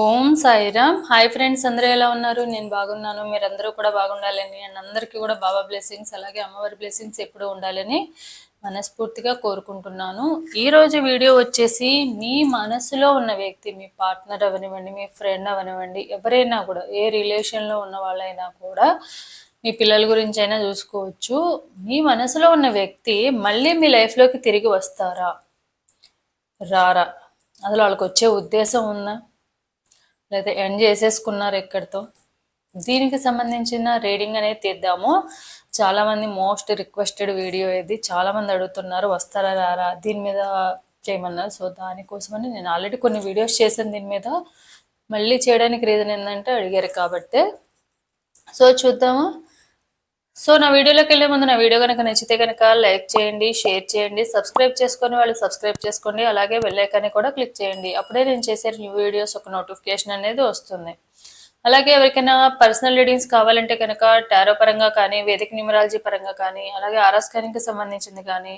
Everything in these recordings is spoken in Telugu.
ఓం సాయిరామ్. హాయ్ ఫ్రెండ్స్ అందరూ ఎలా ఉన్నారు? నేను బాగున్నాను. మీరందరూ కూడా బాగుండాలని అండ్ అందరికీ కూడా బాబా బ్లెస్సింగ్స్ అలాగే అమ్మవారి బ్లెస్సింగ్స్ ఎప్పుడూ ఉండాలని మనస్ఫూర్తిగా కోరుకుంటున్నాను. ఈరోజు వీడియో వచ్చేసి మీ మనసులో ఉన్న వ్యక్తి మీ పార్ట్నర్ అవనివ్వండి మీ ఫ్రెండ్ అవనివ్వండి ఎవరైనా కూడా ఏ రిలేషన్లో ఉన్న వాళ్ళైనా కూడా మీ పిల్లల గురించి అయినా చూసుకోవచ్చు. మీ మనసులో ఉన్న వ్యక్తి మళ్ళీ మీ లైఫ్లోకి తిరిగి వస్తారా? రారా. అసలు వాళ్ళకి వచ్చే ఉద్దేశం ఉందా? లేదా ఎండ్ చేసేసుకున్నారు ఎక్కడితో. దీనికి సంబంధించిన రీడింగ్ అనేది తీద్దాము. చాలామంది మోస్ట్ రిక్వెస్టెడ్ వీడియో ఇది. చాలామంది అడుగుతున్నారు వస్తారా రారా? దీని మీద చేయమన్నారు. సో దానికోసమని నేను ఆల్రెడీ కొన్ని వీడియోస్ చేశాను దీని మీద. మళ్ళీ చేయడానికి రీజన్ ఏంటంటే అడిగారు కాబట్టి. సో చూద్దాము. సో నా వీడియోలోకి వెళ్ళే ముందు నా వీడియో కనుక నచ్చితే కనుక లైక్ చేయండి షేర్ చేయండి సబ్స్క్రైబ్ చేసుకొని వాళ్ళు సబ్స్క్రైబ్ చేసుకోండి అలాగే వెళ్ళాకని కూడా క్లిక్ చేయండి. అప్పుడే నేను చేసే న్యూ వీడియోస్ ఒక నోటిఫికేషన్ అనేది వస్తుంది. అలాగే ఎవరికైనా పర్సనల్ రీడింగ్స్ కావాలంటే కనుక టారో పరంగా కానీ వేదిక న్యూమరాలజీ పరంగా కానీ అలాగే ఆర్ఎస్కానికి సంబంధించింది కానీ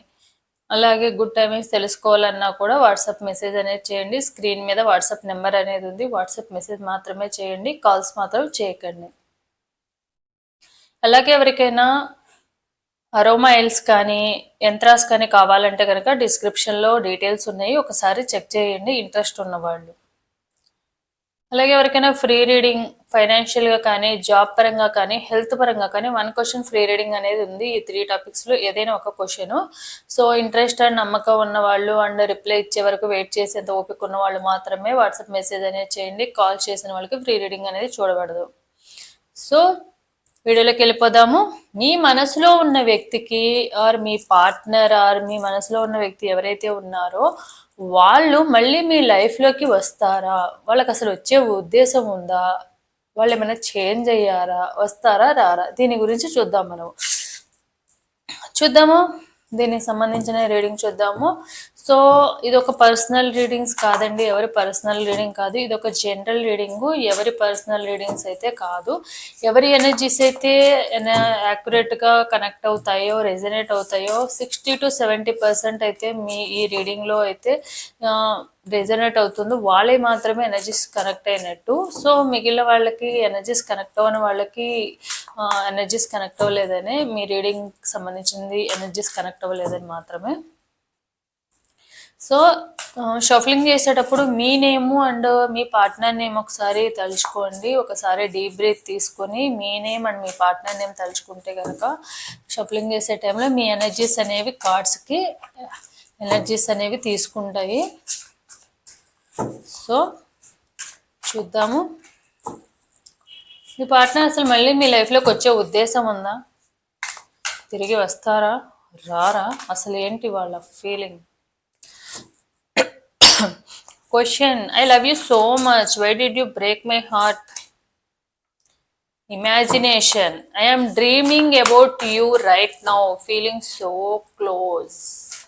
అలాగే గుడ్ టైమింగ్స్ తెలుసుకోవాలన్నా కూడా వాట్సాప్ మెసేజ్ అనేది చేయండి. స్క్రీన్ మీద వాట్సాప్ నెంబర్ అనేది ఉంది. వాట్సాప్ మెసేజ్ మాత్రమే చేయండి. కాల్స్ మాత్రం చేయకండి. అలాగే ఎవరికైనా అరోమాయిల్స్ కానీ యంత్రాస్ కానీ కావాలంటే కనుక డిస్క్రిప్షన్లో డీటెయిల్స్ ఉన్నాయి. ఒకసారి చెక్ చేయండి ఇంట్రెస్ట్ ఉన్నవాళ్ళు. అలాగే ఎవరికైనా ఫ్రీ రీడింగ్ ఫైనాన్షియల్గా కానీ జాబ్ పరంగా కానీ హెల్త్ పరంగా కానీ వన్ క్వశ్చన్ ఫ్రీ రీడింగ్ అనేది ఉంది. ఈ త్రీ టాపిక్స్లో ఏదైనా ఒక క్వశ్చన్ సో ఇంట్రెస్ట్ అండ్ నమ్మకం ఉన్న వాళ్ళు అండ్ రిప్లై ఇచ్చే వరకు వెయిట్ చేసేంత ఓపిక ఉన్న వాళ్ళు మాత్రమే వాట్సాప్ మెసేజ్ అనేది చేయండి. కాల్ చేసిన వాళ్ళకి ఫ్రీ రీడింగ్ అనేది చూడబడదు. సో వీడియోలోకి వెళ్ళిపోదాము. మీ మనసులో ఉన్న వ్యక్తికి ఆర్ మీ పార్ట్నర్ ఆర్ మీ మనసులో ఉన్న వ్యక్తి ఎవరైతే ఉన్నారో వాళ్ళు మళ్ళీ మీ లైఫ్లోకి వస్తారా? వాళ్ళకి అసలు వచ్చే ఉద్దేశం ఉందా? వాళ్ళు ఏమైనా చేంజ్ అయ్యారా? వస్తారా? రారా? దీని గురించి చూద్దాం మనం. చూద్దాము. దీనికి సంబంధించిన రీడింగ్ చూద్దాము. సో ఇది ఒక పర్సనల్ రీడింగ్స్ కాదండి ఎవరి పర్సనల్ రీడింగ్ కాదు. ఇది ఒక జనరల్ రీడింగ్ ఎవరి పర్సనల్ రీడింగ్స్ అయితే కాదు. ఎవరి ఎనర్జీస్ అయితే యాక్యురేట్గా కనెక్ట్ అవుతాయో రెజనేట్ అవుతాయో సిక్స్టీ టు సెవెంటీ పర్సెంట్ అయితే మీ ఈ రీడింగ్లో అయితే రెజనేట్ అవుతుందో. వాళ్ళే మాత్రమే ఎనర్జీస్ కనెక్ట్ అయినట్టు. సో మిగిలిన వాళ్ళకి ఎనర్జీస్ కనెక్ట్ అవ్వని వాళ్ళకి ఎనర్జీస్ కనెక్ట్ అవ్వలేదని మీ రీడింగ్ సంబంధించింది ఎనర్జీస్ కనెక్ట్ అవ్వలేదని మాత్రమే సో షఫలింగ్ చేసేటప్పుడు మీ నేము అండ్ మీ పార్ట్నర్ నేమ్ ఒకసారి తలుచుకోండి. ఒకసారి డీప్ బ్రీత్ తీసుకొని మీ నేమ్ అండ్ మీ పార్ట్నర్ నేమ్ తలుచుకుంటే కనుక షఫలింగ్ చేసే టైంలో మీ ఎనర్జీస్ అనేవి కార్డ్స్కి ఎనర్జీస్ అనేవి తీసుకుంటాయి. సో చూద్దాము. మీ పార్ట్నర్ అసలు మళ్ళీ మీ లైఫ్లోకి వచ్చే ఉద్దేశం ఉందా? తిరిగి వస్తారా? రారా? అసలు ఏంటి వాళ్ళ feeling Question I love you so much. Why did you break my heart? Imagination I am dreaming about you right now, feeling so close.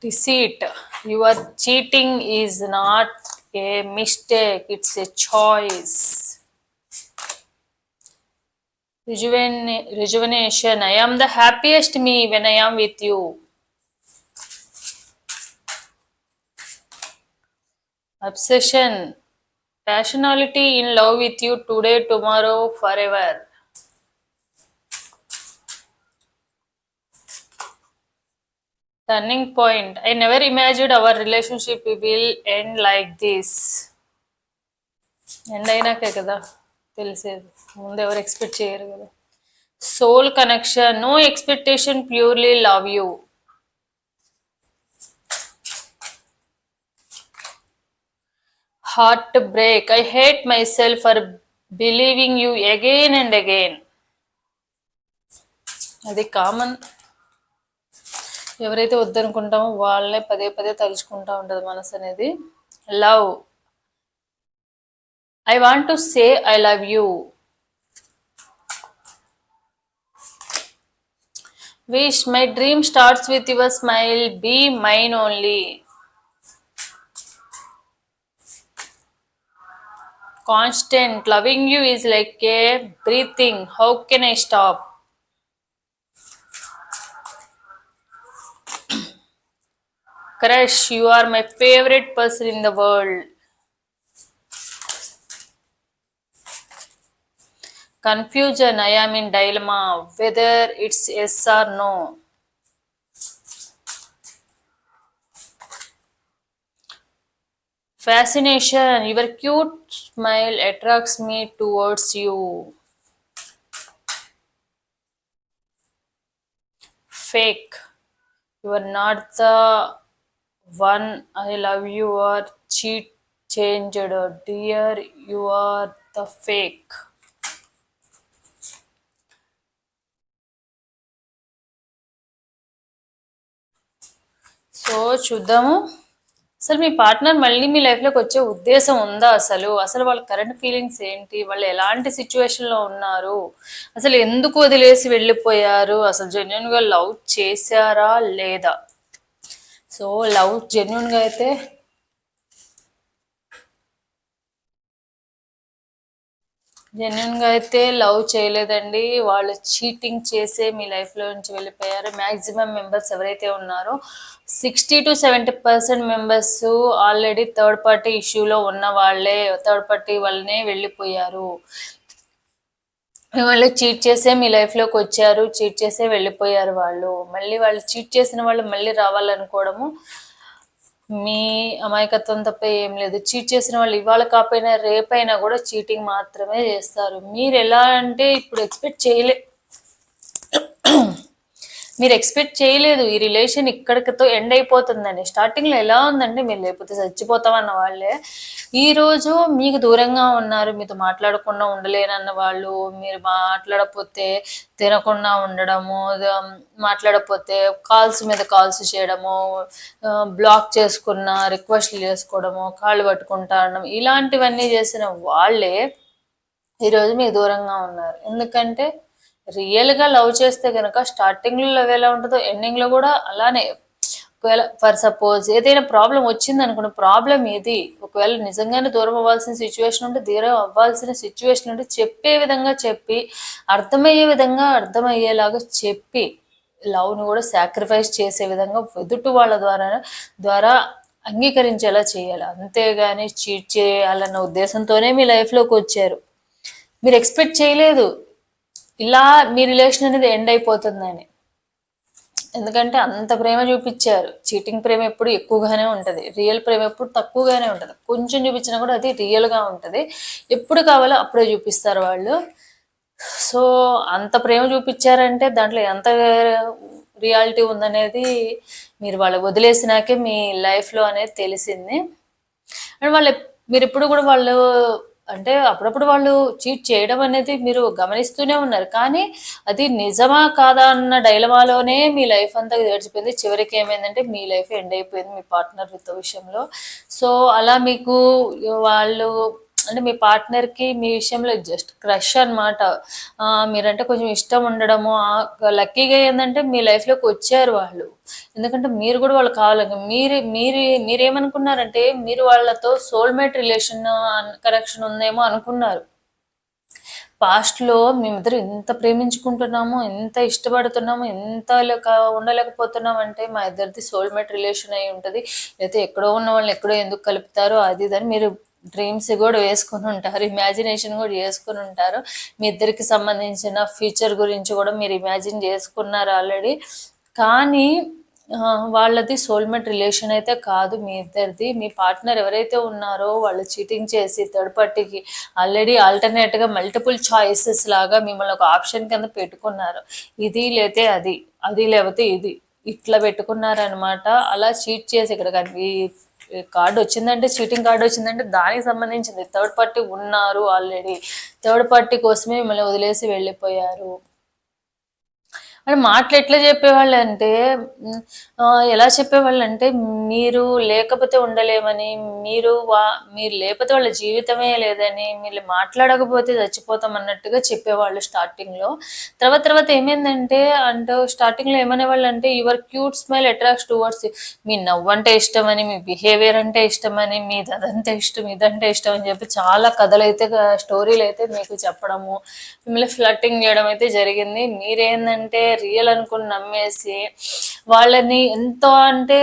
Deceit You are cheating is not a mistake, it's a choice. Rejuvenation. I am the happiest me when I am with you. Obsession passionality in love with you today tomorrow forever turning point i never imagined our relationship will end like this end అయినాకే కదా తెలిసేది ముందు ఎవరు ఎక్స్పెక్ట్ చేయరు కదా soul connection no expectation purely love you heartbreak I hate myself for believing you again and again అది కామన్ ఎవరైతే వద్దనుకుంటామో వాళ్ళే పదే పదే తలుచుకుంటా ఉంటుంది మనసు అనేది. Love I want to say I love you wish my dream starts with your smile be mine only constant. Loving you is like a breathing. How can I stop? Crush, you are my favorite person in the world. Confusion, I am in dilemma whether it's yes or no. Fascination. Your cute smile attracts me towards you. Fake. You are not the one I love you or cheat changed. Dear, you are the fake. So చూద్దాము అసలు మీ పార్ట్నర్ మళ్ళీ మీ లైఫ్లోకి వచ్చే ఉద్దేశం ఉందా అసలు? అసలు వాళ్ళ కరెంట్ ఫీలింగ్స్ ఏంటి? వాళ్ళు ఎలాంటి సిచ్యువేషన్లో ఉన్నారు? అసలు ఎందుకు వదిలేసి వెళ్ళిపోయారు? అసలు జెన్యున్గా లవ్ చేశారా లేదా? సో లవ్ జెన్యున్గా అయితే జెన్యున్గా అయితే లవ్ చేయలేదండి. వాళ్ళు చీటింగ్ చేసే మీ లైఫ్లో నుంచి వెళ్ళిపోయారు. మాక్సిమం మెంబర్స్ ఎవరైతే ఉన్నారో sixty to seventy percent members already third party ఇష్యూలో ఉన్న వాళ్ళే థర్డ్ పార్టీ వల్లనే వెళ్ళిపోయారు. మిమ్మల్ని చీట్ చేసే మీ లైఫ్లోకి వచ్చారు చీట్ చేసే వెళ్ళిపోయారు వాళ్ళు. మళ్ళీ వాళ్ళు చీట్ చేసిన వాళ్ళు మళ్ళీ రావాలనుకోవడము మీ అమాయకత్వం తప్ప ఏం లేదు. చీట్ చేసిన వాళ్ళు ఇవాళ కాకపోయినా రేపైనా కూడా చీటింగ్ మాత్రమే చేస్తారు. మీరు ఎలా అంటే ఇప్పుడు ఎక్స్పెక్ట్ చేయలే. మీరు ఎక్స్పెక్ట్ చేయలేదు ఈ రిలేషన్ ఇక్కడితో ఎండ్ అయిపోతుందని స్టార్టింగ్లో ఎలా ఉందంటే మీరు లేకపోతే చచ్చిపోతామన్న వాళ్ళే. ఈ రోజు మీకు దూరంగా ఉన్నారు మీతో మాట్లాడకుండా ఉండలేనన్న వాళ్ళు మీరు మాట్లాడకపోతే తినకుండా ఉండడము మాట్లాడకపోతే కాల్స్ మీద కాల్స్ చేయడము బ్లాక్ చేసుకున్న రిక్వెస్ట్లు చేసుకోవడము కాళ్ళు పట్టుకుంటా ఉండడం ఇలాంటివన్నీ చేసిన వాళ్ళే ఈరోజు మీకు దూరంగా ఉన్నారు. ఎందుకంటే రియల్గా లవ్ చేస్తే కనుక స్టార్టింగ్లో లవ్ ఎలా ఉంటుందో ఎండింగ్లో కూడా అలానే. ఒకవేళ ఫర్ సపోజ్ ఏదైనా ప్రాబ్లం వచ్చింది అనుకోండి ప్రాబ్లం ఏది? ఒకవేళ నిజంగానే దూరం అవ్వాల్సిన సిచ్యువేషన్ ఉంటే దూరం అవ్వాల్సిన సిచ్యువేషన్ ఉంటే చెప్పే విధంగా చెప్పి అర్థమయ్యే విధంగా అర్థమయ్యేలాగా చెప్పి లవ్ను కూడా సాక్రిఫైస్ చేసే విధంగా ఎదుటి వాళ్ళ ద్వారా ద్వారా అంగీకరించేలా చేయాలి. అంతేగాని చీట్ చేయాలన్న ఉద్దేశంతోనే మీ లైఫ్లోకి వచ్చారు. మీరు ఎక్స్పెక్ట్ చేయలేదు. ఇలా మీ రిలేషన్ అనేది ఎండ్ అయిపోతుందని. ఎందుకంటే అంత ప్రేమ చూపించారు. చీటింగ్ ప్రేమ ఎప్పుడు ఎక్కువగానే ఉంటుంది. రియల్ ప్రేమ ఎప్పుడు తక్కువగానే ఉంటుంది. కొంచెం చూపించినా కూడా అది రియల్గా ఉంటుంది. ఎప్పుడు కావాలో అప్పుడే చూపిస్తారు వాళ్ళు. సో అంత ప్రేమ చూపించారంటే దాంట్లో ఎంత రియాలిటీ ఉందనేది మీరు వాళ్ళు వదిలేసినాకే మీ లైఫ్లో అనేది తెలిసింది. అండ్ వాళ్ళు మీరు ఎప్పుడు కూడా వాళ్ళు అంటే అప్పుడప్పుడు వాళ్ళు చీట్ చేయడం అనేది మీరు గమనిస్తూనే ఉన్నారు. కానీ అది నిజమా కాదా అన్న డైలమాలోనే మీ లైఫ్ అంతా గడిచిపోయింది. చివరికి ఏమైందంటే మీ లైఫ్ ఎండ్ అయిపోయింది మీ పార్ట్నర్ విషయంలో. సో అలా మీకు వాళ్ళు అంటే మీ పార్ట్నర్కి మీ విషయంలో జస్ట్ క్రష్ అనమాట మీరంటే కొంచెం ఇష్టం ఉండడము లక్కీగా ఏంటంటే మీ లైఫ్లోకి వచ్చారు వాళ్ళు. ఎందుకంటే మీరు కూడా వాళ్ళు కావాలి మీరు మీరు మీరేమనుకున్నారంటే మీరు వాళ్ళతో సోల్మేట్ రిలేషన్ కనెక్షన్ ఉందేమో అనుకున్నారు. పాస్ట్లో మేమిద్దరు ఎంత ప్రేమించుకుంటున్నాము ఎంత ఇష్టపడుతున్నాము ఎంత ఉండలేకపోతున్నాం అంటే మా ఇద్దరిది సోల్మేట్ రిలేషన్ అయి ఉంటుంది. లేకపోతే ఎక్కడో ఉన్న వాళ్ళని ఎక్కడో ఎందుకు కలుపుతారో అది దాన్ని మీరు డ్రీమ్స్ కూడా వేసుకుని ఉంటారు ఇమాజినేషన్ కూడా చేసుకుని ఉంటారు. మీ ఇద్దరికి సంబంధించిన ఫ్యూచర్ గురించి కూడా మీరు ఇమాజిన్ చేసుకున్నారు ఆల్రెడీ కానీ వాళ్ళది సోల్మేట్ రిలేషన్ అయితే కాదు మీ ఇద్దరిది. మీ పార్ట్నర్ ఎవరైతే ఉన్నారో వాళ్ళు చీటింగ్ చేసి థర్డ్ పార్టీకి ఆల్రెడీ ఆల్టర్నేట్గా మల్టిపుల్ చాయిసెస్ లాగా మిమ్మల్ని ఒక ఆప్షన్ కింద పెట్టుకున్నారు. ఇది లేతే అది అది లేకపోతే ఇది. ఇట్లా పెట్టుకున్నారనమాట అలా చీట్ చేసి ఇక్కడ కానీ కార్డు వచ్చిందంటే చీటింగ్ కార్డు వచ్చిందంటే దానికి సంబంధించింది. థర్డ్ పార్టీ ఉన్నారు ఆల్రెడీ. థర్డ్ పార్టీ కోసమే మిమ్మల్ని వదిలేసి వెళ్ళిపోయారు. అంటే మాటలు ఎట్లా చెప్పేవాళ్ళు అంటే ఎలా చెప్పేవాళ్ళు అంటే మీరు లేకపోతే ఉండలేమని మీరు వా మీరు లేకపోతే వాళ్ళ జీవితమే లేదని మీరు మాట్లాడకపోతే చచ్చిపోతాం అన్నట్టుగా చెప్పేవాళ్ళు స్టార్టింగ్లో. తర్వాత తర్వాత ఏమైందంటే అంటే స్టార్టింగ్లో ఏమనేవాళ్ళు అంటే your cute smile attracts towards మీ నవ్వు అంటే ఇష్టమని మీ బిహేవియర్ అంటే ఇష్టమని మీది అదంతా ఇష్టం ఇదంటే ఇష్టం అని చెప్పి చాలా కథలు అయితే స్టోరీలు అయితే మీకు చెప్పడము మిమ్మల్ని ఫ్లట్టింగ్ చేయడం అయితే జరిగింది. మీరేందంటే రియల్ అనుకుని నమ్మేసి వాళ్ళని ఎంతో అంటే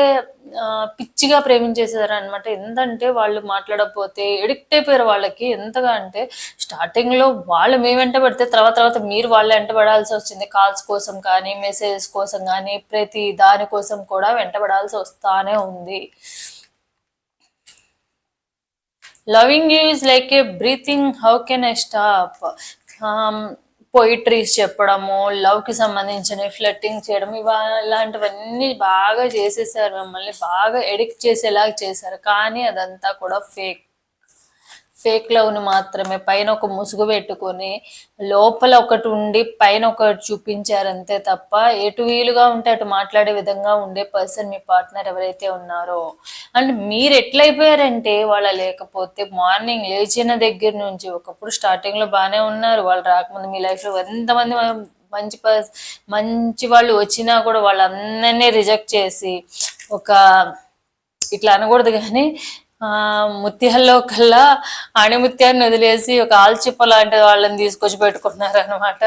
పిచ్చిగా ప్రేమించేసారు అనమాట ఎంతంటే వాళ్ళు మాట్లాడకపోతే ఎడిక్ట్ అయిపోయారు వాళ్ళకి. ఎంతగా అంటే స్టార్టింగ్లో వాళ్ళు మేము వెంట పడితే తర్వాత తర్వాత మీరు వాళ్ళు వెంట పడాల్సి వచ్చింది. కాల్స్ కోసం కానీ మెసేజెస్ కోసం కానీ ప్రతి దాని కోసం కూడా వెంట పడాల్సి వస్తానే ఉంది. Loving you is like a breathing how can I stop poetries చెప్పడము లవ్కి సంబంధించిన ఫ్లట్టింగ్ చేయడం ఇలాంటివన్నీ బాగా చేసేసారు. మిమ్మల్ని బాగా ఎడిక్ట్ చేసేలాగా చేశారు. కానీ అదంతా కూడా ఫేక్ ఫేక్ లవ్ని మాత్రమే పైన ఒక ముసుగు పెట్టుకొని లోపల ఒకటి ఉండి పైన ఒకటి చూపించారు అంతే తప్ప ఎటు వీలుగా ఉంటే అటు మాట్లాడే విధంగా ఉండే పర్సన్ మీ పార్ట్నర్ ఎవరైతే ఉన్నారో. అండ్ మీరు ఎట్లయిపోయారంటే వాళ్ళ లేకపోతే మార్నింగ్ లేచిన దగ్గర నుంచి ఒకప్పుడు స్టార్టింగ్లో బాగానే ఉన్నారు వాళ్ళు రాకముందు మీ లైఫ్లో ఎంతమంది మంచి పర్స్ మంచి వాళ్ళు వచ్చినా కూడా వాళ్ళందరినీ రిజెక్ట్ చేసి ఒక ఇట్లా అనకూడదు కానీ ముత్యాల్లో కల్లా అణిముత్యాన్ని వదిలేసి ఒక ఆల్చిప్ప లాంటి వాళ్ళని తీసుకొచ్చి పెట్టుకుంటున్నారు అనమాట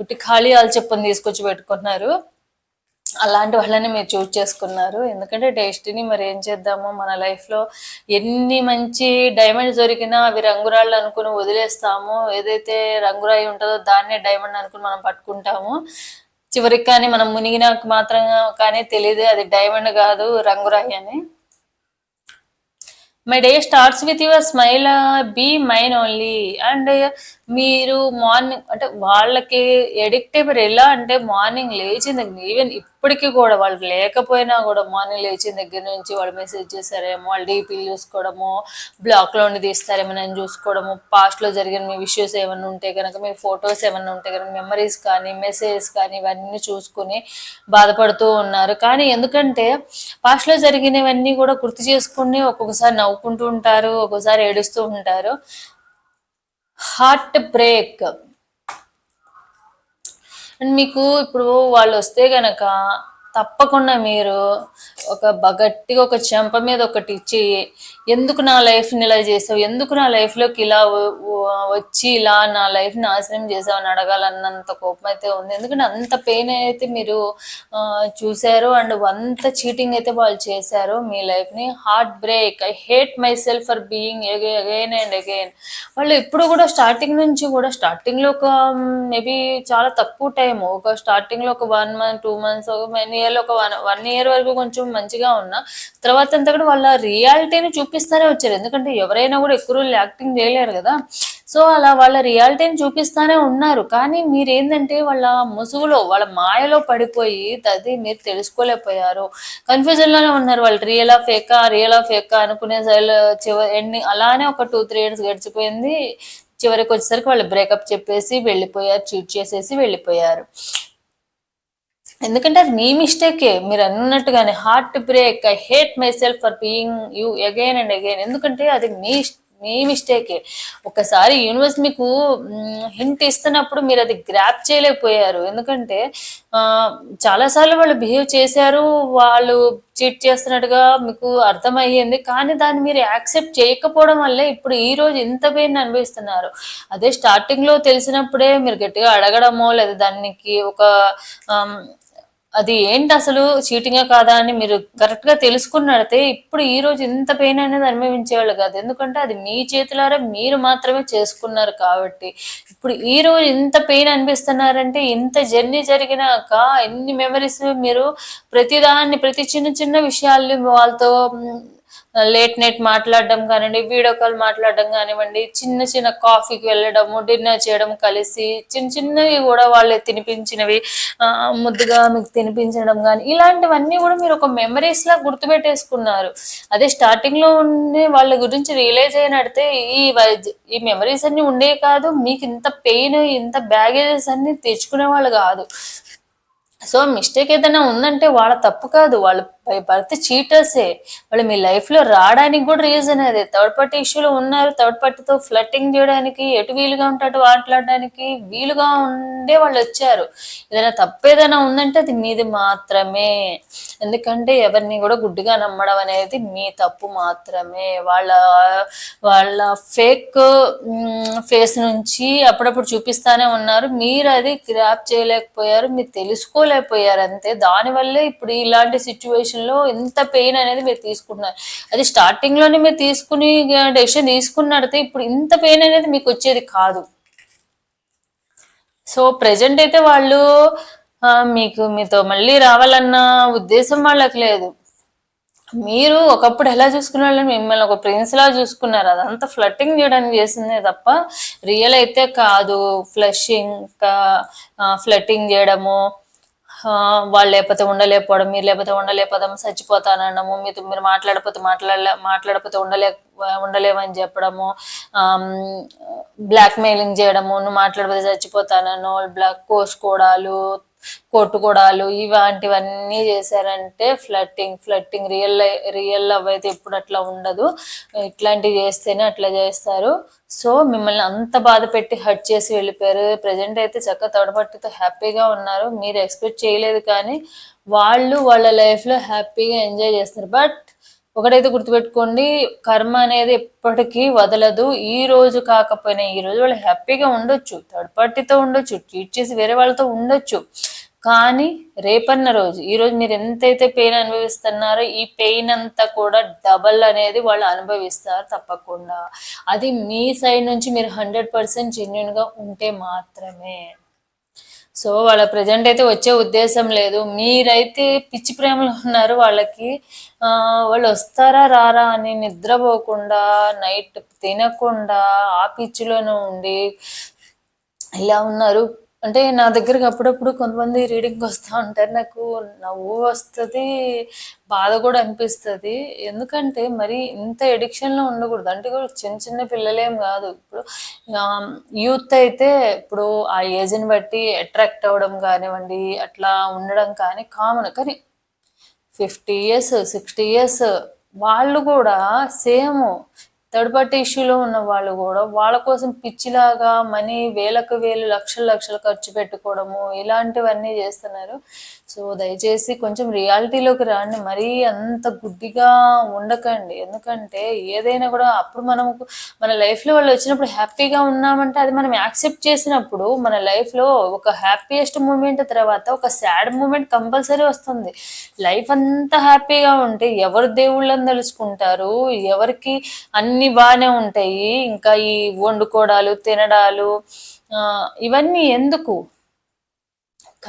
ఉట్టి ఖాళీ ఆల్చిప్పని తీసుకొచ్చి పెట్టుకున్నారు అలాంటి వాళ్ళని మీరు చూస్ చేసుకున్నారు. ఎందుకంటే డెస్టినీ మరి ఏం చేద్దాము? మన లైఫ్లో ఎన్ని మంచి డైమండ్స్ దొరికినా అవి రంగురాళ్ళు అనుకుని వదిలేస్తాము. ఏదైతే రంగురాయి ఉంటుందో దాన్నే డైమండ్ అనుకుని మనం పట్టుకుంటాము. చివరికి కానీ మనం మునిగినాక మాత్రం కానీ తెలియదు అది డైమండ్ కాదు రంగురాయి అని. My day starts with your smile be mine only and మీరు మార్నింగ్ అంటే వాళ్ళకి ఎడిక్ట్ అయిపోయారు ఎలా అంటే మార్నింగ్ లేచింది. ఈవెన్ ఇప్పటికీ కూడా వాళ్ళు లేకపోయినా కూడా మార్నింగ్ లేచిన దగ్గర నుంచి వాళ్ళు మెసేజ్ చేస్తారేమో వాళ్ళు డీపీలు చూసుకోవడము బ్లాక్లో ఉండి తీస్తారేమో నేను చూసుకోవడము పాస్ట్లో జరిగిన మీ విషయస్ ఏమైనా ఉంటే కనుక మీ ఫొటోస్ ఏమైనా ఉంటే కనుక మెమరీస్ కానీ మెసేజెస్ కానీ ఇవన్నీ చూసుకుని బాధపడుతూ ఉన్నారు. కానీ ఎందుకంటే పాస్ట్లో జరిగినవన్నీ కూడా గుర్తు చేసుకుని ఒక్కొక్కసారి నవ్వుకుంటూ ఉంటారు ఒక్కొక్కసారి ఏడుస్తూ ఉంటారు. హార్ట్ బ్రేక్ అండ్ మీకు ఇప్పుడు వాళ్ళు వస్తే గనక తప్పకుండా మీరు ఒక బ- గట్టిగా ఒక చెంప మీద ఒకటి ఇచ్చి ఎందుకు నా లైఫ్ని ఇలా చేసావు? ఎందుకు నా లైఫ్లోకి ఇలా వచ్చి ఇలా నా లైఫ్ నాశనం చేసావు? అని అడగాలన్నంత కోపం అయితే ఉంది. ఎందుకంటే అంత పెయిన్ అయితే మీరు చూశారు. అండ్ అంత చీటింగ్ అయితే వాళ్ళు చేశారు మీ లైఫ్ని. Heartbreak I hate myself for being again and again వాళ్ళు ఇప్పుడు కూడా స్టార్టింగ్ నుంచి కూడా స్టార్టింగ్లో ఒక మేబీ చాలా తక్కువ టైం ఒక స్టార్టింగ్లో ఒక వన్ మంత్ టూ మంత్స్ ఒక మెనీ ఇయర్ ఒక వన్ వన్ ఇయర్ వరకు కొంచెం మంచిగా ఉన్నా తర్వాత అంతా కూడా వాళ్ళ రియాలిటీని చూపిస్తానే వచ్చారు. ఎందుకంటే ఎవరైనా కూడా ఎక్కువ రోజులు యాక్టింగ్ చేయలేరు కదా. సో అలా వాళ్ళ రియాలిటీని చూపిస్తానే ఉన్నారు. కానీ మీరేంటంటే వాళ్ళ ముసుగులో వాళ్ళ మాయలో పడిపోయి అది మీరు తెలుసుకోలేకపోయారు. కన్ఫ్యూజన్లోనే ఉన్నారు వాళ్ళు. రియలా ఫేకా? రియలా ఫేకా? అనుకునే చివరి అలానే ఒక టూ త్రీ ఇయర్స్ గడిచిపోయింది. చివరికి వచ్చేసరికి వాళ్ళు బ్రేకప్ చెప్పేసి వెళ్ళిపోయారు చీట్ చేసేసి వెళ్ళిపోయారు. ఎందుకంటే అది మీ మిస్టేకే. మీరు అన్నట్టుగానే heartbreak I hate myself for being you again and again ఎందుకంటే అది మీ మీ మిస్టేకే. ఒకసారి యూనివర్స్ మీకు హింట్ ఇస్తున్నప్పుడు మీరు అది గ్రాప్ చేయలేకపోయారు. ఎందుకంటే చాలాసార్లు వాళ్ళు బిహేవ్ చేశారు వాళ్ళు చీట్ చేస్తున్నట్టుగా మీకు అర్థమయ్యింది. కానీ దాన్ని మీరు యాక్సెప్ట్ చేయకపోవడం వల్లే ఇప్పుడు ఈ రోజు ఇంత పెయిన్ అనుభవిస్తున్నారు. అదే స్టార్టింగ్లో తెలిసినప్పుడే మీరు గట్టిగా అడగడమో లేదా దానికి ఒక అది ఏంటి అసలు చీటింగా కాదా అని మీరు కరెక్ట్గా తెలుసుకున్నడితే ఇప్పుడు ఈ రోజు ఇంత పెయిన్ అనేది అనుభవించేవాళ్ళు కాదు. ఎందుకంటే అది మీ చేతులారా మీరు మాత్రమే చేసుకున్నారు కాబట్టి. ఇప్పుడు ఈ రోజు ఇంత పెయిన్ అనిపిస్తున్నారంటే ఇంత జర్నీ జరిగినాక ఎన్ని మెమరీస్ మీరు ప్రతిదాన్ని ప్రతి చిన్న చిన్న విషయాల్ని వాళ్ళతో లేట్ నైట్ మాట్లాడడం కానివ్వండి వీడియో కాల్ మాట్లాడడం కానివ్వండి చిన్న చిన్న కాఫీకి వెళ్ళడము డిన్నర్ చేయడం కలిసి చిన్న చిన్నవి కూడా వాళ్ళే తినిపించినవి ముద్దుగా మీకు తినిపించడం కానీ ఇలాంటివన్నీ కూడా మీరు ఒక మెమరీస్ లా గుర్తుపెట్టేసుకున్నారు. అదే స్టార్టింగ్లో ఉండే వాళ్ళ గురించి రియలైజ్ అయినడితే ఈ ఈ మెమరీస్ అన్ని ఉండే కాదు మీకు ఇంత పెయిన్ ఇంత బ్యాగేజెస్ అన్ని తెచ్చుకునే వాళ్ళు కాదు. సో మిస్టేక్ ఏదైనా ఉందంటే వాళ్ళ తప్పు కాదు వాళ్ళు బై బర్త్ చీటర్సే వాళ్ళు మీ లైఫ్లో రావడానికి కూడా రీజన్ అదే థర్డ్ పార్టీ ఇష్యూలో ఉన్నారు. థర్డ్ పార్టీతో ఫ్లట్టింగ్ చేయడానికి ఎటు వీలుగా ఉంటే అటు మాట్లాడడానికి వీలుగా ఉండే వాళ్ళు వచ్చారు. ఏదైనా తప్పేదైనా ఉందంటే అది మీది మాత్రమే. ఎందుకంటే ఎవరిని కూడా గుడ్డిగా నమ్మడం అనేది మీ తప్పు మాత్రమే. వాళ్ళ వాళ్ళ ఫేక్ ఫేస్ నుంచి అప్పుడప్పుడు చూపిస్తానే ఉన్నారు. మీరు అది గ్రాప్ చేయలేకపోయారు. మీరు తెలుసుకోలేకపోయారు అంతే. దానివల్లే ఇప్పుడు ఇలాంటి సిచ్యువేషన్ లో ఇంత పెయిన్ అనేది మీరు తీసుకున్నారు అది స్టార్టింగ్లోనే మీరు తీసుకుని డెసిషన్ తీసుకున్నడితే ఇప్పుడు ఇంత పెయిన్ అనేది మీకు వచ్చేది కాదు. సో ప్రెజెంట్ అయితే వాళ్ళు మీకు మీతో మళ్ళీ రావాలన్న ఉద్దేశం వాళ్ళకి లేదు. మీరు ఒకప్పుడు ఎలా చూసుకునే వాళ్ళని మిమ్మల్ని ఒక ప్రిన్స్ లా చూసుకున్నారు. అదంతా ఫ్లట్టింగ్ చేయడానికి చేసిందే తప్ప రియల్ అయితే కాదు. ఫ్లషింగ్ ఇంకా ఫ్లట్టింగ్ చేయడము వాళ్ళు లేకపోతే ఉండలేకపోవడం మీరు లేకపోతే ఉండలేకపోతాం చచ్చిపోతానడము మీతో మీరు మాట్లాడకపోతే మాట్లాడలే మాట్లాడకపోతే ఉండలే ఉండలేమని చెప్పడము బ్లాక్ మెయిలింగ్ చేయడము నువ్వు మాట్లాడకపోతే చచ్చిపోతానను బ్లాక్ కోసుకోవడాలు కొట్టుకోడాలు ఇలాంటివన్నీ చేశారంటే flirting flirting real real love అయితే ఎప్పుడు అట్లా ఉండదు. ఇట్లాంటివి చేస్తేనే అట్లా చేస్తారు. సో మిమ్మల్ని అంత బాధ పెట్టి హట్ చేసి వెళ్ళిపోయారు. ప్రజెంట్ అయితే చక్క తొడపట్టుతో హ్యాపీగా ఉన్నారు. మీరు ఎక్స్పెక్ట్ చేయలేదు కానీ వాళ్ళు వాళ్ళ లైఫ్లో హ్యాపీగా ఎంజాయ్ చేస్తారు. బట్ ఒకటైతే గుర్తుపెట్టుకోండి కర్మ అనేది ఎప్పటికీ వదలదు. ఈ రోజు కాకపోయినా ఈ రోజు వాళ్ళు హ్యాపీగా ఉండొచ్చు. థర్డ్ పార్టీతో ఉండొచ్చు. ట్రీట్ చేసి వేరే వాళ్ళతో ఉండొచ్చు. కానీ రేపన్న రోజు ఈరోజు మీరు ఎంతైతే పెయిన్ అనుభవిస్తున్నారో ఈ పెయిన్ అంతా కూడా డబల్ అనేది వాళ్ళు అనుభవిస్తారు తప్పకుండా. అది మీ సైడ్ నుంచి మీరు హండ్రెడ్ పర్సెంట్ జెన్యున్గా ఉంటే మాత్రమే. సో వాళ్ళ ప్రజెంట్ అయితే వచ్చే ఉద్దేశం లేదు. మీరైతే పిచ్చి ప్రేమలో ఉన్నారు వాళ్ళకి వాళ్ళు వస్తారా రారా అని నిద్రపోకుండా నైట్ తినకుండా ఆ పిచ్చిలోనూ ఉండి ఇలా ఉన్నారు. అంటే నా దగ్గరకు అప్పుడప్పుడు కొంతమంది రీడింగ్ వస్తూ ఉంటారు. నాకు నవ్వు వస్తుంది బాధ కూడా అనిపిస్తుంది. ఎందుకంటే మరి ఇంత ఎడిక్షన్లో ఉండకూడదు. అంటే కూడా చిన్న చిన్న పిల్లలేం కాదు. ఇప్పుడు యూత్ అయితే ఇప్పుడు ఆ ఏజ్ని బట్టి అట్రాక్ట్ అవ్వడం కానివ్వండి అట్లా ఉండడం కానీ కామన్ కానీ ఫిఫ్టీ ఇయర్స్ సిక్స్టీ ఇయర్స్ వాళ్ళు కూడా సేమ్ థర్డ్ పార్టీ ఇష్యూలో ఉన్న వాళ్ళు కూడా వాళ్ళ కోసం పిచ్చిలాగా మనీ వేలకు వేలు లక్షలు లక్షలు ఖర్చు పెట్టుకోవడము ఇలాంటివన్నీ చేస్తున్నారు. సో దయచేసి కొంచెం రియాలిటీలోకి రాండి. మరీ అంత గుడ్డిగా ఉండకండి. ఎందుకంటే ఏదైనా కూడా అప్పుడు మనం మన లైఫ్లో వాళ్ళు వచ్చినప్పుడు హ్యాపీగా ఉన్నామంటే అది మనం యాక్సెప్ట్ చేసినప్పుడు మన లైఫ్లో ఒక హ్యాపీయెస్ట్ మూమెంట్ తర్వాత ఒక సాడ్ మూమెంట్ కంపల్సరీ వస్తుంది. లైఫ్ అంతా హ్యాపీగా ఉంటే ఎవరు దేవుళ్ళని తెలుసుకుంటారు? ఎవరికి అన్ని బాగానే ఉంటాయి. ఇంకా ఈ వండుకోవడాలు తినడాలు ఇవన్నీ ఎందుకు?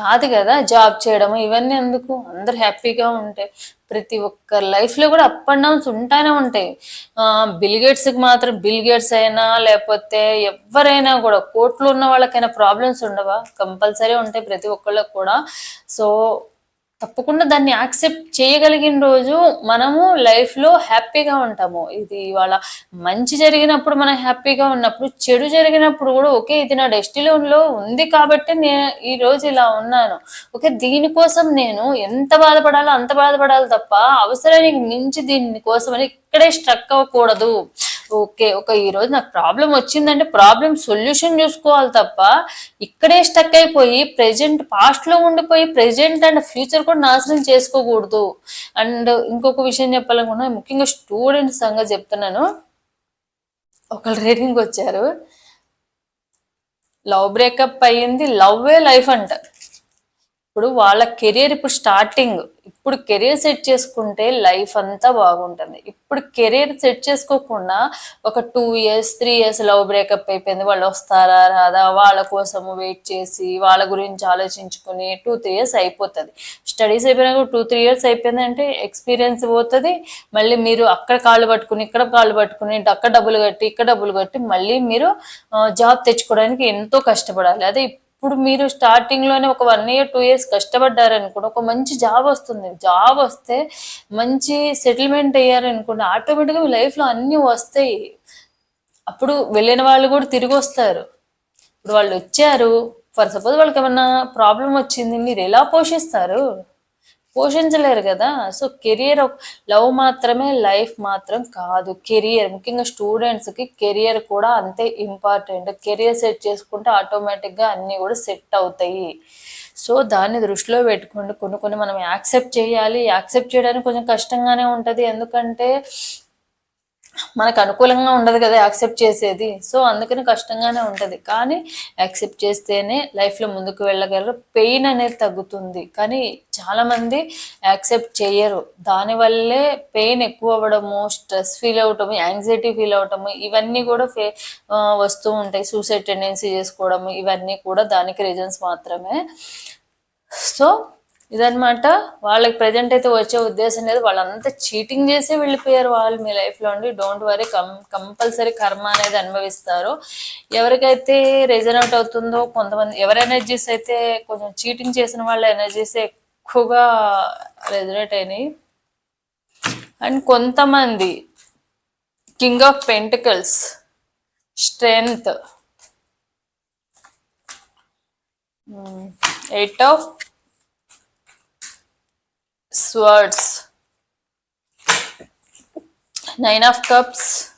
కాదు కదా జాబ్ చేయడం ఇవన్నీ ఎందుకు? అందరు హ్యాపీగా ఉంటాయి ప్రతి ఒక్క లైఫ్లో కూడా అప్ అండ్ డౌన్స్ ఉంటానే ఉంటాయి. బిల్ గేట్స్కి మాత్రం బిల్ గేట్స్ అయినా లేకపోతే ఎవరైనా కూడా కోట్లు ఉన్న వాళ్ళకైనా ప్రాబ్లమ్స్ ఉండవా? కంపల్సరీ ఉంటాయి ప్రతి ఒక్కళ్ళకి కూడా. సో తప్పకుండా దాన్ని యాక్సెప్ట్ చేయగలిగిన రోజు మనము లైఫ్లో హ్యాపీగా ఉంటాము. ఇది ఇవాళ మంచి జరిగినప్పుడు మనం హ్యాపీగా ఉన్నప్పుడు చెడు జరిగినప్పుడు కూడా ఓకే ఇది నా డెస్టిలో ఉంది కాబట్టి నేను ఈ రోజు ఇలా ఉన్నాను. ఓకే దీనికోసం నేను ఎంత బాధపడాలో అంత బాధపడాలి తప్ప అవసరానికి మించి దీని కోసం అని ఇక్కడే స్ట్రక్ అవ్వకూడదు. ఓకే ఒక ఈ రోజు నాకు ప్రాబ్లం వచ్చిందంటే ప్రాబ్లం సొల్యూషన్ చూసుకోవాలి తప్ప ఇక్కడే స్టక్ అయిపోయి ప్రెజెంట్ పాస్ట్లో ఉండిపోయి ప్రెజెంట్ అండ్ ఫ్యూచర్ కూడా నాశనం చేసుకోకూడదు. అండ్ ఇంకొక విషయం చెప్పాలనుకున్నా ముఖ్యంగా స్టూడెంట్స్ సంగతి చెప్తున్నాను. ఒకళ్ళు రేటింగ్ వచ్చారు. లవ్ బ్రేకప్ అయ్యింది లవ్వే లైఫ్ అంటారు ఇప్పుడు వాళ్ళ కెరియర్ ఇప్పుడు స్టార్టింగ్ ఇప్పుడు కెరియర్ సెట్ చేసుకుంటే లైఫ్ అంతా బాగుంటుంది. ఇప్పుడు కెరియర్ సెట్ చేసుకోకుండా ఒక two years three years love breakup అయిపోయింది వాళ్ళు వస్తారా రాదా వాళ్ళ కోసము వెయిట్ చేసి వాళ్ళ గురించి ఆలోచించుకుని టూ త్రీ ఇయర్స్ అయిపోతుంది. స్టడీస్ అయిపోయినాక టూ త్రీ ఇయర్స్ అయిపోయింది అంటే ఎక్స్పీరియన్స్ పోతుంది. మళ్ళీ మీరు అక్కడ కాళ్ళు పట్టుకుని ఇక్కడ కాళ్ళు పట్టుకుని అక్కడ డబ్బులు కట్టి ఇక్కడ డబ్బులు కట్టి మళ్ళీ మీరు జాబ్ తెచ్చుకోవడానికి ఎంతో కష్టపడాలి. అదే ఇప్పుడు మీరు స్టార్టింగ్లోనే ఒక వన్ ఇయర్ టూ ఇయర్స్ కష్టపడ్డారనుకోండి ఒక మంచి జాబ్ వస్తుంది. జాబ్ వస్తే మంచి సెటిల్మెంట్ అయ్యారనుకోండి ఆటోమేటిక్గా మీ లైఫ్లో అన్నీ వస్తాయి. అప్పుడు వెళ్ళిన వాళ్ళు కూడా తిరిగి వస్తారు. ఇప్పుడు వాళ్ళు వచ్చారు. ఫర్ సపోజ్ వాళ్ళకి ఏమన్నా ప్రాబ్లం వచ్చింది మీరు ఎలా పోషిస్తారు? పోషించలేరు కదా. సో కెరియర్ లవ్ మాత్రమే లైఫ్ మాత్రం కాదు. కెరియర్ ముఖ్యంగా స్టూడెంట్స్కి కెరియర్ కూడా అంతే ఇంపార్టెంట్. కెరియర్ సెట్ చేసుకుంటే ఆటోమేటిక్గా అన్నీ కూడా సెట్ అవుతాయి. సో దాన్ని దృష్టిలో పెట్టుకోండి. కొన్ని కొన్ని మనం యాక్సెప్ట్ చేయాలి. యాక్సెప్ట్ చేయడానికి కొంచెం కష్టంగానే ఉంటుంది. ఎందుకంటే మనకు అనుకూలంగా ఉండదు కదా యాక్సెప్ట్ చేసేది. సో అందుకని కష్టంగానే ఉంటుంది. కానీ యాక్సెప్ట్ చేస్తేనే లైఫ్లో ముందుకు వెళ్ళగలరు. పెయిన్ అనేది తగ్గుతుంది. కానీ చాలామంది యాక్సెప్ట్ చేయరు దానివల్లే పెయిన్ ఎక్కువ అవ్వడము స్ట్రెస్ ఫీల్ అవటము యాంగ్జైటీ ఫీల్ అవటము ఇవన్నీ కూడా ఫే వస్తూ ఉంటాయి. సూసైడ్ టెండెన్సీ చేసుకోవడము ఇవన్నీ కూడా దానికి రీజన్స్ మాత్రమే. సో ఇదనమాట వాళ్ళకి ప్రజెంట్ అయితే వచ్చే ఉద్దేశం లేదు. వాళ్ళంతా చీటింగ్ చేసి వెళ్ళిపోయారు వాళ్ళు మీ లైఫ్లో ఉండి డోంట్ వరీ కం కంపల్సరీ కర్మ అనేది అనుభవిస్తారు. ఎవరికైతే రెజనేట్ అవుతుందో కొంతమంది ఎవరి ఎనర్జీస్ అయితే కొంచెం చీటింగ్ చేసిన వాళ్ళ ఎనర్జీస్ ఎక్కువగా రెజనేట్ అయినాయి. అండ్ కొంతమంది king of pentacles strength eight of swords. Nine of cups.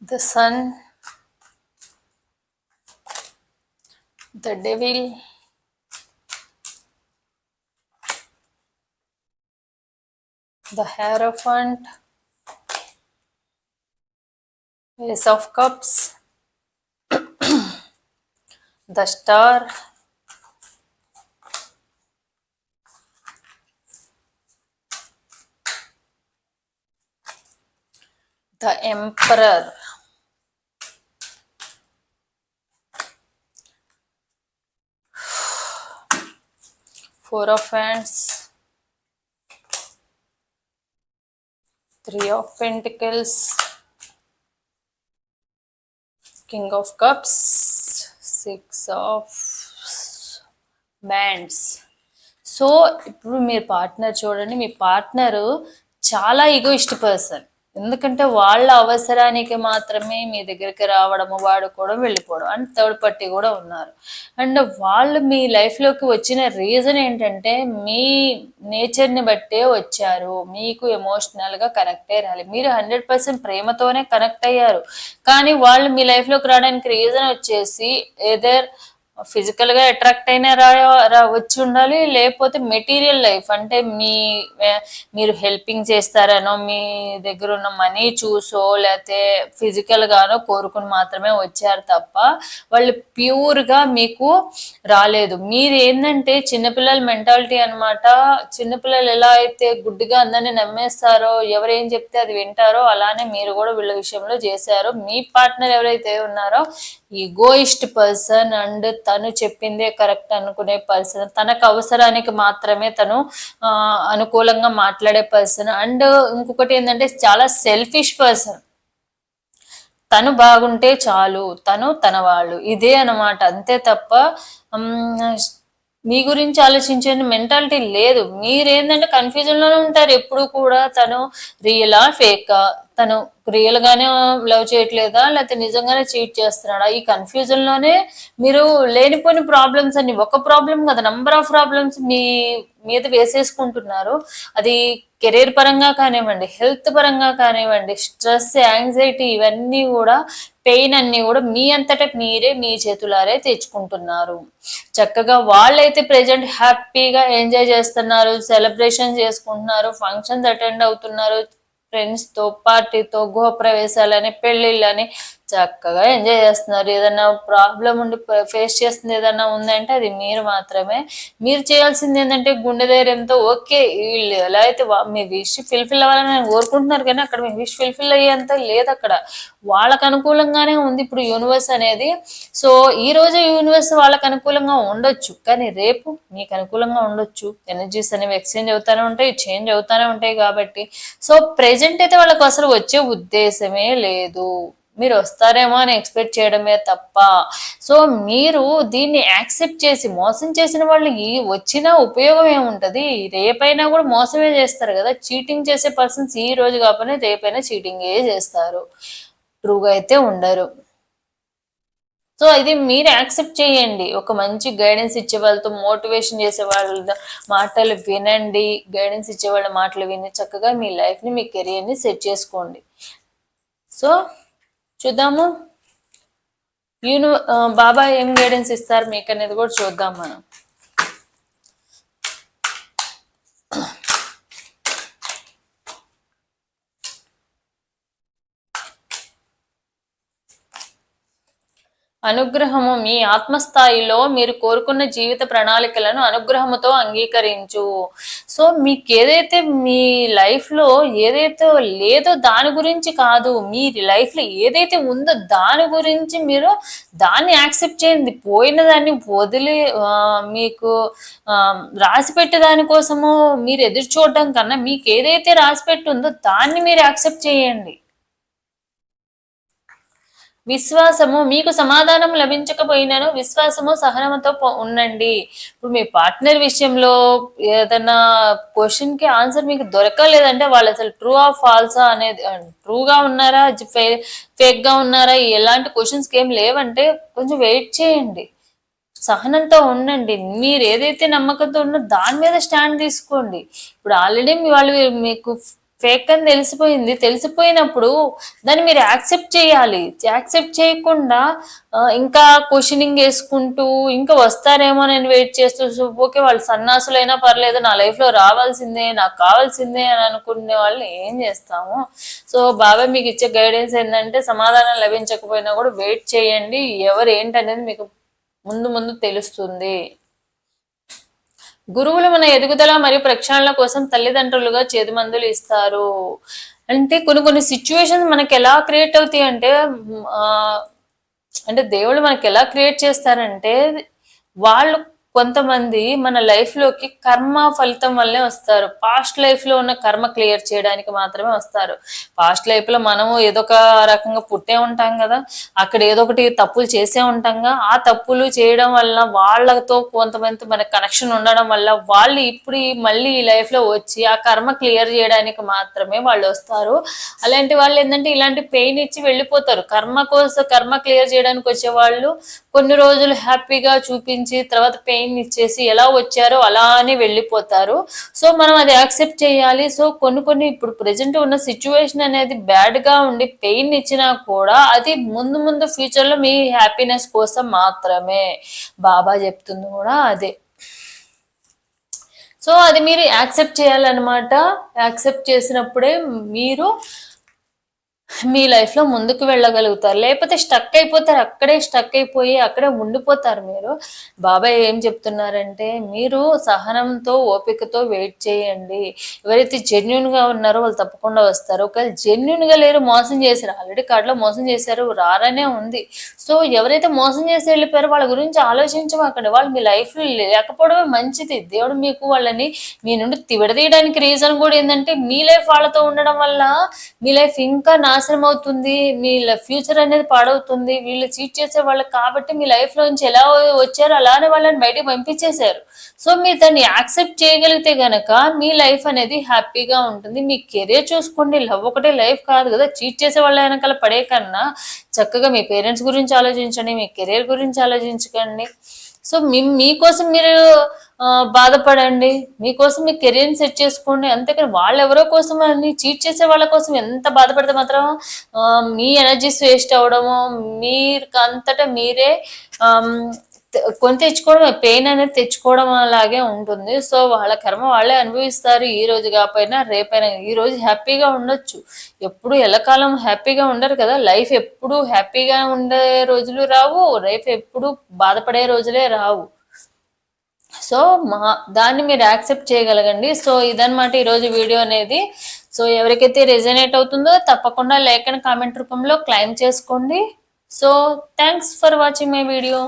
The sun. The devil the Hierophant, Ace of Cups, the Star, the Emperor, Four of Wands, three of pentacles king of cups six of wands. So ఇప్పుడు మీరు పార్ట్నర్ చూడండి మీ పార్ట్నరు చాలా ఈగోయిస్ట్ పర్సన్ ఎందుకంటే వాళ్ళ అవసరానికి మాత్రమే మీ దగ్గరికి రావడము వాడుకోవడం వెళ్ళిపోవడం అండ్ థర్డ్ పార్టీ కూడా ఉన్నారు. అండ్ వాళ్ళు మీ లైఫ్లోకి వచ్చిన రీజన్ ఏంటంటే మీ నేచర్ని బట్టే వచ్చారు. మీకు ఎమోషనల్గా కనెక్ట్ అయ్యాలి మీరు హండ్రెడ్ పర్సెంట్ ప్రేమతోనే కనెక్ట్ అయ్యారు. కానీ వాళ్ళు మీ లైఫ్లోకి రావడానికి రీజన్ వచ్చేసి ఏదర్ ఫిజికల్గా అట్రాక్ట్ అయినా రా రా- వచ్చి ఉండాలి లేకపోతే మెటీరియల్ లైఫ్ అంటే మీ మీరు హెల్పింగ్ చేస్తారనో మీ దగ్గర ఉన్న మనీ చూసో లేకపోతే ఫిజికల్ గానో కోరుకుని మాత్రమే వచ్చారు తప్ప వాళ్ళు ప్యూర్గా మీకు రాలేదు. మీరు ఏంటంటే చిన్నపిల్లల మెంటాలిటీ అన్నమాట. చిన్నపిల్లలు ఎలా అయితే గుడ్డిగా అందరినీ నమ్మేస్తారో ఎవరేం చెప్తే అది వింటారో అలానే మీరు కూడా వీళ్ళ విషయంలో చేశారు. మీ పార్ట్నర్ ఎవరైతే ఉన్నారో ఈగోయిస్ట్ పర్సన్ అండ్ తను చెప్పిందే కరెక్ట్ అనుకునే పర్సన్ తనకు అవసరానికి మాత్రమే తను అనుకూలంగా మాట్లాడే పర్సన్. అండ్ ఇంకొకటి ఏంటంటే చాలా సెల్ఫిష్ పర్సన్ తను బాగుంటే చాలు తను తన వాళ్ళు. ఇదే అన్నమాట. అంతే తప్ప మీ గురించి ఆలోచించే మెంటాలిటీ లేదు. మీరేంటంటే కన్ఫ్యూజన్లోనే ఉంటారు. ఎప్పుడు కూడా తను రియలా ఫేకా తను రియల్ గానే లవ్ చేయట్లేదా? లేకపోతే నిజంగానే చీట్ చేస్తున్నాడా? ఈ కన్ఫ్యూజన్లోనే మీరు లేనిపోయిన ప్రాబ్లమ్స్ అన్ని ఒక ప్రాబ్లం కదా నంబర్ ఆఫ్ ప్రాబ్లమ్స్ మీ మీద వేసేసుకుంటున్నారు. అది కెరీర్ పరంగా కానివ్వండి హెల్త్ పరంగా కానివ్వండి స్ట్రెస్ యాంగ్జైటీ ఇవన్నీ కూడా పెయిన్ అన్ని కూడా మీ అంతటా మీరే మీ చేతులారే తెచ్చుకుంటున్నారు. చక్కగా వాళ్ళైతే ప్రెజెంట్ హ్యాపీగా ఎంజాయ్ చేస్తున్నారు సెలబ్రేషన్ చేసుకుంటున్నారు ఫంక్షన్స్ అటెండ్ అవుతున్నారు ఫ్రెండ్స్తో పార్టీతో గృహప్రవేశాలని పెళ్ళిళ్ళని చక్కగా ఎంజాయ్ చేస్తున్నారు. ఏదైనా ప్రాబ్లం ఉండి ఫేస్ చేస్తుంది ఏదైనా ఉందంటే అది మీరు మాత్రమే. మీరు చేయాల్సింది ఏంటంటే గుండె ధైర్యంతో ఓకే వీళ్ళు ఎలా అయితే మీ విష్ ఫిల్ఫిల్ అవ్వాలని కోరుకుంటున్నారు కానీ అక్కడ మీ విష్ ఫిల్ఫిల్ అయ్యేంత లేదు అక్కడ. వాళ్ళకు అనుకూలంగానే ఉంది ఇప్పుడు యూనివర్స్ అనేది. సో ఈ రోజు యూనివర్స్ వాళ్ళకి అనుకూలంగా ఉండొచ్చు కానీ రేపు మీకు అనుకూలంగా ఉండొచ్చు. ఎనర్జీస్ అనేవి ఎక్స్చేంజ్ అవుతానే ఉంటాయి చేంజ్ అవుతానే ఉంటాయి కాబట్టి. సో ప్రెజెంట్ అయితే వాళ్ళకి అసలు వచ్చే ఉద్దేశమే లేదు. మీరు వస్తారేమో అని ఎక్స్పెక్ట్ చేయడమే తప్ప. సో మీరు దీన్ని యాక్సెప్ట్ చేసి మోసం చేసిన వాళ్ళకి వచ్చిన ఉపయోగం ఏముంటుంది? రేపైనా కూడా మోసమే చేస్తారు కదా. చీటింగ్ చేసే పర్సన్స్ ఈ రోజు కాకపోయినా రేపైనా చీటింగే చేస్తారు. ట్రూగా అయితే ఉండరు. సో ఇది మీరు యాక్సెప్ట్ చేయండి. ఒక మంచి గైడెన్స్ ఇచ్చే వాళ్ళతో మోటివేషన్ చేసే వాళ్ళ మాటలు వినండి. గైడెన్స్ ఇచ్చే వాళ్ళ మాటలు విని చక్కగా మీ లైఫ్ని మీ కెరియర్ని సెట్ చేసుకోండి. సో చూద్దాము. యూని బాబా ఏం గైడెన్స్ ఇస్తారు మీకు అనేది కూడా చూద్దాం మనం. అనుగ్రహము మీ ఆత్మస్థాయిలో మీరు కోరుకున్న జీవిత ప్రణాళికలను అనుగ్రహముతో అంగీకరించు. సో మీకు ఏదైతే మీ లైఫ్లో ఏదైతే లేదో దాని గురించి కాదు మీ లైఫ్లో ఏదైతే ఉందో దాని గురించి మీరు దాన్ని యాక్సెప్ట్ చేయండి. పోయిన దాన్ని వదిలి మీకు రాసి పెట్టే దానికోసము మీరు ఎదురు చూడడం కన్నా మీకు ఏదైతే రాసి పెట్టి ఉందో దాన్ని మీరు యాక్సెప్ట్ చేయండి. విశ్వాసము మీకు సమాధానం లభించకపోయినాను విశ్వాసము సహనముతో ఉండండి. ఇప్పుడు మీ పార్ట్నర్ విషయంలో ఏదైనా క్వశ్చన్కి ఆన్సర్ మీకు దొరకలేదంటే వాళ్ళు అసలు ట్రూ ఆఫ్ ఫాల్సా అనేది ట్రూగా ఉన్నారా ఫేక్గా ఉన్నారా ఎలాంటి క్వశ్చన్స్కి ఏం లేవంటే కొంచెం వెయిట్ చేయండి. సహనంతో ఉండండి. మీరు ఏదైతే నమ్మకంతో ఉన్నో దాని మీద స్టాండ్ తీసుకోండి. ఇప్పుడు ఆల్రెడీ మీ వాళ్ళు మీకు ఫేక్ అని తెలిసిపోయింది. తెలిసిపోయినప్పుడు దాన్ని మీరు యాక్సెప్ట్ చేయాలి. యాక్సెప్ట్ చేయకుండా ఇంకా క్వశ్చనింగ్ వేసుకుంటూ ఇంకా వస్తారేమో నేను వెయిట్ చేస్తూ ఓకే వాళ్ళు సన్నాసులైనా పర్లేదు నా లైఫ్లో రావాల్సిందే నాకు కావాల్సిందే అని అనుకునే వాళ్ళు ఏం చేస్తాము? సో బాబాయ్ మీకు ఇచ్చే గైడెన్స్ ఏంటంటే సమాధానం లభించకపోయినా కూడా వెయిట్ చేయండి. ఎవరు ఏంటనేది మీకు ముందు ముందు తెలుస్తుంది. గురువులు మన ఎదుగుదల మరియు ప్రక్షాళన కోసం తల్లిదండ్రులుగా చేదుమందులు ఇస్తారు. అంటే కొన్ని కొన్ని సిచ్యువేషన్స్ మనకి ఎలా క్రియేట్ అవుతాయి అంటే అంటే దేవుళ్ళు మనకి ఎలా క్రియేట్ చేస్తారంటే వాళ్ళు కొంతమంది మన లైఫ్లోకి కర్మ ఫలితం వల్లే వస్తారు. పాస్ట్ లైఫ్లో ఉన్న కర్మ క్లియర్ చేయడానికి మాత్రమే వస్తారు. పాస్ట్ లైఫ్లో మనము ఏదో ఒక రకంగా పుట్టే ఉంటాం కదా అక్కడ ఏదో ఒకటి తప్పులు చేసే ఉంటాంగా ఆ తప్పులు చేయడం వల్ల వాళ్ళతో కొంతమంది మన కనెక్షన్ ఉండడం వల్ల వాళ్ళు ఇప్పుడు మళ్ళీ ఈ లైఫ్లో వచ్చి ఆ కర్మ క్లియర్ చేయడానికి మాత్రమే వాళ్ళు వస్తారు. అలాంటి వాళ్ళు ఏంటంటే ఇలాంటి పెయిన్ ఇచ్చి వెళ్ళిపోతారు. కర్మ కోసం కర్మ క్లియర్ చేయడానికి వచ్చే వాళ్ళు కొన్ని రోజులు హ్యాపీగా చూపించి తర్వాత పెయిన్ టైం ఇచ్చేసి ఎలా వచ్చారో అలానే వెళ్ళిపోతారు. సో మనం అది యాక్సెప్ట్ చేయాలి. సో కొన్ని కొన్ని ఇప్పుడు ప్రజెంట్ ఉన్న సిచ్యువేషన్ అనేది బ్యాడ్గా ఉండి పెయిన్ ఇచ్చినా కూడా అది ముందు ముందు ఫ్యూచర్లో మీ హ్యాపీనెస్ కోసం మాత్రమే. బాబా చెప్తుంది కూడా అదే. సో అది మీరు యాక్సెప్ట్ చేయాలన్నమాట. యాక్సెప్ట్ చేసినప్పుడే మీరు మీ లైఫ్లో ముందుకు వెళ్ళగలుగుతారు. లేకపోతే స్టక్ అయిపోతారు. అక్కడే స్టక్ అయిపోయి అక్కడే ఉండిపోతారు మీరు. బాబాయ్ ఏం చెప్తున్నారంటే మీరు సహనంతో ఓపికతో వెయిట్ చేయండి. ఎవరైతే జెన్యున్గా ఉన్నారో వాళ్ళు తప్పకుండా వస్తారు. ఒకవేళ జెన్యున్గా లేరు మోసం చేశారు. ఆల్రెడీ కార్డులో మోసం చేశారు రారనే ఉంది. సో ఎవరైతే మోసం చేసి వెళ్ళిపోయారో వాళ్ళ గురించి ఆలోచించమాకండి. వాళ్ళు మీ లైఫ్లో లేకపోవడమే మంచిది. దేవుడు మీకు వాళ్ళని మీ నుండి విడదీయడానికి రీజన్ కూడా ఏంటంటే మీ లైఫ్ వాళ్ళతో ఉండడం వల్ల మీ లైఫ్ ఇంకా నా నాశనం అవుతుంది మీ ఫ్యూచర్ అనేది పాడవుతుంది వీళ్ళు చీట్ చేసే వాళ్ళు కాబట్టి మీ లైఫ్ లోంచి ఎలా వచ్చారో అలానే వాళ్ళని బయటకు పంపించేశారు. సో మీరు దాన్ని యాక్సెప్ట్ చేయగలిగితే గనక మీ లైఫ్ అనేది హ్యాపీగా ఉంటుంది. మీ కెరీర్ చూసుకోండి లవ్ ఒకటే లైఫ్ కాదు కదా. చీట్ చేసే వాళ్ళ వెనకాల పడే కన్నా చక్కగా మీ పేరెంట్స్ గురించి ఆలోచించండి మీ కెరీర్ గురించి ఆలోచించకండి. సో మీ మీకోసం మీరు బాధపడండి. మీకోసం మీ కెరీర్ని సెట్ చేసుకోండి. అంతేకాని వాళ్ళు ఎవరో కోసం అని చీట్ చేసే వాళ్ళ కోసం ఎంత బాధపడితే మాత్రం మీ ఎనర్జీస్ వేస్ట్ అవ్వడము మీరు అంతటా మీరే కొని తెచ్చుకోవడం పెయిన్ అనేది తెచ్చుకోవడం అలాగే ఉంటుంది. సో వాళ్ళ కర్మ వాళ్ళే అనుభవిస్తారు. ఈ రోజు కాకపోయినా రేపైనా ఈ రోజు హ్యాపీగా ఉండొచ్చు. ఎప్పుడు ఎల్లకాలం హ్యాపీగా ఉండరు కదా. లైఫ్ ఎప్పుడు హ్యాపీగా ఉండే రోజులు రావు. లైఫ్ ఎప్పుడు బాధపడే రోజులే రావు. సో మా దాన్ని మీరు యాక్సెప్ట్ చేయగలగండి. సో ఇదనమాట ఈరోజు వీడియో అనేది. సో ఎవరికైతే రెజనేట్ అవుతుందో తప్పకుండా లేఖన అండ్ కామెంట్ రూపంలో క్లైమ్ చేసుకోండి. So thanks for watching my video.